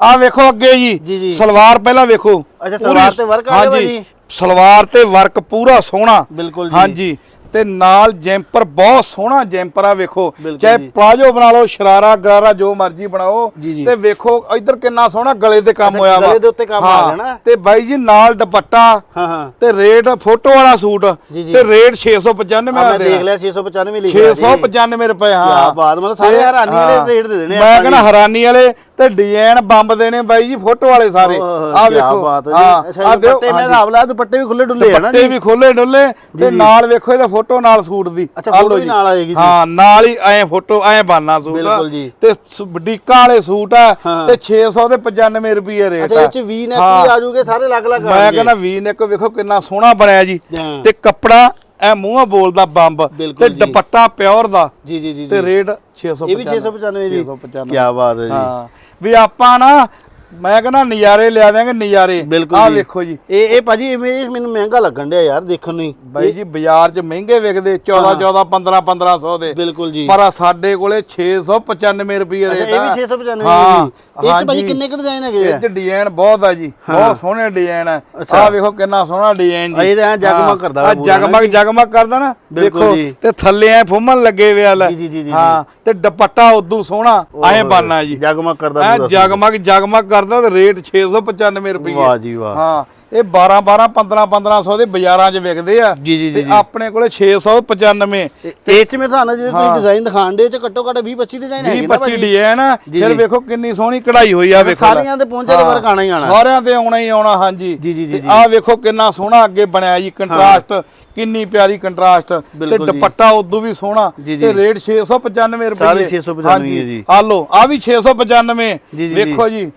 ਆ ਵੇਖੋ ਅੱਗੇ ਜੀ। ਸਲਵਾਰ ਪਹਿਲਾਂ ਵੇਖੋ ਅੱਛਾ, ਸਲਵਾਰ ਤੇ work ਆ ਗਿਆ ਭਾਜੀ? ਸਲਵਾਰ ਤੇ ਵਰਕ ਪੂਰਾ ਸੋਹਣਾ ਬਿਲਕੁਲ ਜੀ। ਹਾਂਜੀ ਤੇ ਨਾਲ ਜੈਂਪਰ ਬਹੁਤ ਸੋਹਣਾ ਜੈਂਪਰ ਆ ਵੇਖੋ ਚਾਹੇ। ਪਲਾਜੋ ਬਣਾ ਲਓ ਸ਼ਰਾਰਾ ਗਰਾਰਾ ਜੋ ਮਰਜ਼ੀ ਬਣਾਓ। ਤੇ ਵੇਖੋ ਇੱਧਰ ਕਿੰਨਾ ਸੋਹਣਾ ਗਲੇ ਤੇ ਕੰਮ ਹੋਇਆ ਵਾ ਗਲੇ ਦੇ ਉੱਤੇ ਕੰਮ ਆ ਹਾਂ, ਗਿਆ ਨਾ। ਤੇ ਬਾਈ ਜੀ ਨਾਲ ਦੁਪੱਟਾ ਹਾਂ ਹਾਂ ਤੇ ਰੇਟ ਫੋਟੋ ਵਾਲਾ ਸੂਟ। ਤੇ ਰੇਟ 695 ਆ ਮੈਂ ਦੇਖ ਲਿਆ 695 ਲਿਖਿਆ ਜੀ 695 ਰੁਪਏ ਹਾਂ ਬਾਤ, ਮਤਲਬ ਸਾਰੇ ਹੈਰਾਨੀ ਵਾਲੇ। ਰੇਟ ਦੇ ਦੇਣੇ ਮੈਂ ਕਹਿੰਦਾ। ਹੈਰਾਨੀ ਵਾਲੇ ਤੇ ਡਿਜ਼ਾਈਨ ਬੰਬ ਦੇਣੇ ਬਾਈ ਜੀ ਫੋਟੋ ਵਾਲੇ ਸਾਰੇ ਆ ਵੇਖੋ ਬਾਤ ਹੈ ਅੱਛਾ ਦੁਪੱਟੇ ਮੈਂ। ਹਿਸਾਬ ਲਾ ਦੁਪੱਟੇ ਵੀ ਖੁੱਲੇ ਡੁੱਲੇ ਆ ਨਾ ਦੁਪੱਟੇ ਵੀ ਖੋਲੇ ਡੁੱਲੇ ਤੇ। ਨਾਲ ਵੇਖੋ ਇਹਦਾ ਫੋਟੋ ਨਾਲ ਸੂਟ ਦੀ ਅੱਛਾ, ਫੋਟੋ ਵੀ ਜੀ। ਨਾਲ ਆਏਗੀ ਜੀ। ਹਾਂ ਨਾਲ ਹੀ ਐ ਫੋਟੋ ਐ ਬਾਨਾ ਸੂਟ। ਬਿਲਕੁਲ ਜੀ। ਤੇ ਬੁਟੀਕਾਂ ਵਾਲੇ ਸੂਟ ਆ। ਤੇ 600 ਤੇ 95 ਰੁਪਏ ਰੇਟ ਅੱਛਾ ਇਹ ਚ ਵੀ ਨੈਕ ਵੀ ਆ ਜੂਗੇ ਸਾਰੇ ਅਲੱਗ ਅਲੱਗ ਮੈਂ ਕਹਿੰਦਾ ਵੀ ਨੈਕ ਵੇਖੋ ਕਿੰਨਾ ਸੋਹਣਾ ਬਣਿਆ ਜੀ। ਤੇ ਕੱਪੜਾ ਐ ਮੂੰਹੋਂ ਬੋਲਦਾ ਬੰਬ ਤੇ। ਦੁਪੱਟਾ ਪਿਓਰ ਦਾ ਜੀ ਜੀ ਜੀ ਤੇ ਰੇਟ 695 ਇਹ ਵੀ 695 ਜੀ 695 ਕੀ ਬਾਤ ਹੈ ਜੀ। ਹਾਂ। ਵੀ ਆਪਾਂ ਨਾ ਮੈਂ ਕਹਿੰਦਾ ਨਜ਼ਾਰੇ ਲਿਆ ਦਿਆਂਗੇ ਨਜ਼ਾਰੇ। ਬਿਲਕੁਲ ਆਹ ਜੀ। ਵੇਖੋ ਜੀ। ਇਹ ਇਹ ਭਾਜੀ ਇਹ ਮੈਨੂੰ ਮਹਿੰਗਾ ਲੱਗਣ ਡਿਆ ਯਾਰ ਦੇਖਣ ਨੂੰ ਹੀ। ਬਾਈ ਜੀ ਬਾਜ਼ਾਰ 'ਚ ਮਹਿੰਗੇ ਵਿਕਦੇ 14 14 15 1500 ਦੇ। ਬਿਲਕੁਲ ਜੀ। ਪਰ ਸਾਡੇ ਕੋਲੇ 695 ਰੁਪਏ ਅੱਛਾ ਰੇਟ ਇਹ ਆ। ਵੀ 695 ਹਾਂ, ਇਹ ਚ ਭਾਜੀ। ਕਿੰਨੇ ਕੁ ਡਿਜ਼ਾਈਨ ਹੈਗੇ ਇਹ ਆ ਚ ਡਿਜ਼ਾਈਨ ਬਹੁਤ ਆ ਜੀ। ਬਹੁਤ ਸੋਹਣੇ ਡਿਜ਼ਾਈਨ ਆ। ਆਹ ਵੇਖੋ ਕਿੰਨਾ ਸੋਹਣਾ ਡਿਜ਼ਾਈਨ ਜੀ। ਇਹ ਤਾਂ ਐਂ ਜਗਮਗ ਹਾਂ, ਕਰਦਾ ਆਹ ਪੂਰਾ ਨਾ ਜਗਮਗ ਜਗਮਗ ਕਰਦਾ ਨਾ। ਬਿਲਕੁਲ ਦੇਖੋ ਜੀ। ਤੇ ਥੱਲੇ ਐ ਫੁੰਮਣ ਲੱਗੇ ਵੇ ਆ ਲੈ। ਜੀ, ਜੀ, ਜੀ, ਜੀ, ਹਾਂ। ਤੇ ਦੁਪੱਟਾ ਉਦੋਂ ਸੋਹਣਾ। ਐ ਬਣਨਾ ਜੀ। ਜਗਮਗ ਕਰਦਾ ਐ ਪੂਰਾ ਜਗਮਗ ਜਗਮਗ ਕਰਦਾ ਤੇ ਰੇਟ 695 ਰੁਪਏ ਵਾਹ ਜੀ ਵਾਹ। ਹਾਂ ਇਹ 12 12 15 1500 ਦੇ ਬਾਜ਼ਾਰਾਂ 'ਚ ਵਿਕਦੇ ਆ। ਜੀ, ਜੀ, ਜੀ, ਤੇ ਜੀ। ਆਪਣੇ ਕੋਲੇ 695 ਇਹ ਚ ਮੈਂ ਤੁਹਾਨੂੰ ਜਿਹੜੇ ਤੁਸੀਂ ਡਿਜ਼ਾਈਨ ਦਿਖਾਣ ਦੇ ਚ ਘੱਟੋ ਘੱਟ 20 25 ਡਿਜ਼ਾਈਨ 20 ਹੈਗੇ ਨਾ 25 ਭਾਜੀ। ਡਿਜ਼ਾਈਨ ਆ। ਜੀ, ਫਿਰ ਜੀ। ਵੇਖੋ ਕਿੰਨੀ ਸੋਹਣੀ ਕਢਾਈ ਹੋਈ ਆ ਵੇਖੋ ਸਾਰਿਆਂ ਦੇ ਪਹੁੰਚੇ ਤੇ ਵਰਕ ਆਣਾ ਹੀ ਆਣਾ ਸਾਰਿਆਂ ਤੇ ਆਉਣਾ ਹੀ ਆਉਣਾ ਹਾਂਜੀ। ਜੀ, ਜੀ, ਜੀ, ਜੀ। ਆ ਵੇਖੋ ਕਿੰਨਾ ਸੋਹਣਾ ਅੱਗੇ ਬਣਿਆ ਜੀ ਕੰਟਰਾਸਟ ਕਿੰਨੀ ਪਿਆਰੀ ਕੰਟਰਾਸਟ ਤੇ ਜੀ। ਦੁਪੱਟਾ ਉਦੋਂ ਵੀ ਸੋਹਣਾ। ਜੀ, ਜੀ। ਤੇ ਰੇਟ 695 ਰੁਪਏ ਸਾਰੇ 695 ਹੈ ਜੀ। ਆ ਲਓ ਆ ਵੀ 695 ਜੀ, ਜੀ, ਵੇਖੋ ਜੀ।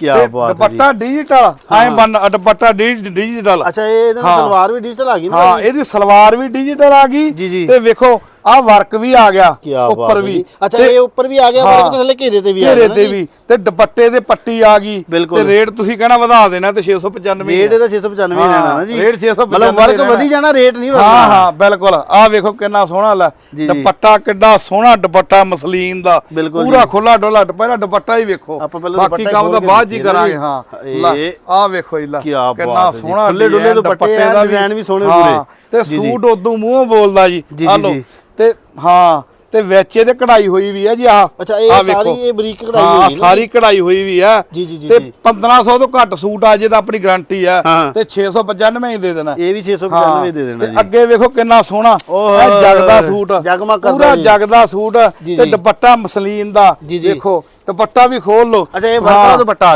ਕੀ ਬਾਤ ਹੈ ਦੁਪੱਟਾ ਡਿਜੀਟਲ ਐ ਬਣ ਦੁਪੱਟਾ ਡਿਜੀਟਲ ਅੱਛਾ ਇਹ ਇਹਨਾਂ ਦੀ ਹਾਂ। ਸਲਵਾਰ ਵੀ ਡਿਜੀਟਲ ਆ ਗਈ ਨਾ ਹਾਂ ਇਹਦੀ ਸਲਵਾਰ ਵੀ ਡਿਜੀਟਲ ਆ ਗਈ। ਤੇ ਵੇਖੋ ਆ ਵਰਕ ਵੀ ਆ ਗਿਆ ਉੱਪਰ ਹੈ ਵੀ। ਅੱਛਾ ਇਹ ਉੱਪਰ ਵੀ ਆ ਗਿਆ ਹਾਂ। ਵਰਕ ਤੇ ਥੱਲੇ ਘੇਰੇ ਤੇ ਵੀ ਆ ਘੇਰੇ ਗਿਆ ਨਾ ਤੇ। ਵੀ ਤੇ ਦੁਪੱਟੇ ਦੇ ਪੱਟੀ ਆ ਗਈ। ਤੇ ਰੇਟ ਤੁਸੀਂ ਕਹਿਣਾ ਵਧਾ ਦੇਣਾ ਤੇ 695 ਰੇਟ ਇਹਦਾ 695 ਹਾਂ, ਰਹਿਣਾ ਨਾ ਜੀ ਰੇਟ 695 ਮਤਲਬ ਵਰਕ। ਵਧੀ ਜਾਣਾ ਰੇਟ ਨਹੀਂ ਹਾਂ ਵਧਣਾ ਹਾਂ ਬਿਲਕੁਲ ਆ ਵੇਖੋ ਕਿੰਨਾ ਸੋਹਣਾ ਲੈ। ਦੁਪੱਟਾ ਕਿੱਡਾ ਸੋਹਣਾ ਦੁਪੱਟਾ ਮਸਲੀਨ ਦਾ ਪੂਰਾ ਖੁੱਲਾ ਡੋਲਾ ਪਹਿਲਾਂ ਦੁਪੱਟਾ ਹੀ ਵੇਖੋ ਬਾਕੀ ਹੀ ਕੰਮ ਤਾਂ ਬਾਅਦ ਜੀ ਕਰਾਂਗੇ। ਹਾਂ ਆ ਵੇਖੋ ਲੈ ਬਾਤ ਕਿੰਨਾ ਹੈ। ਸੋਹਣਾ ਖੁੱਲੇ ਡੁੱਲੇ ਦੁਪੱਟੇ ਦਾ design ਵੀ ਸੋਹਣੇ ਹਾਂ, ਪੂਰੇ। ਤੇ। ਸੂਟ ਉਦੋਂ ਮੂੰਹੋਂ ਬੋਲਦਾ ਜੀ ਆ ਜੀ। ਤੇ ਹਾਂ ਤੇ ਵਿੱਚ ਇਹਦੇ ਕਢਾਈ ਹੋਈ ਵੀ ਆ ਜੀ ਆਹ ਅੱਛਾ ਇਹ ਆਹ ਸਾਰੀ। ਇਹ ਬਰੀਕ ਕਢਾਈ ਹਾਂ ਹੋਈ ਨਾ ਸਾਰੀ ਕਢਾਈ ਹੋਈ ਵੀ ਆ ਜੀ, ਜੀ, ਜੀ, ਤੇ ਜੀ। 1500 ਤੋਂ ਘੱਟ ਸੂਟ ਆ ਜੇ ਤਾਂ ਆਪਣੀ ਗਾਰੰਟੀ ਆ ਹਾਂ। ਤੇ 695 ਹੀ ਦੇ ਦੇਣਾ ਇਹ ਵੀ 695 ਦੇ ਦੇਣਾ ਤੇ ਜੀ ਅੱਗੇ ਵੇਖੋ ਕਿੰਨਾ ਸੋਹਣਾ ਓਹ, ਇਹ ਜਗਦਾ ਸੂਟ ਜਗਮਗ ਕਰਦਾ ਪੂਰਾ ਜੀ। ਜਗਦਾ ਸੂਟ ਜੀ, ਤੇ ਜੀ। ਦੁਪੱਟਾ ਮਸਲੀਨ ਦਾ ਜੀ, ਜੀ। ਦੇਖੋ ਦੁਪੱਟਾ ਵੀ ਖੋਲ ਲਓ ਅੱਛਾ ਇਹ ਹਾਂ। ਦੁਪੱਟਾ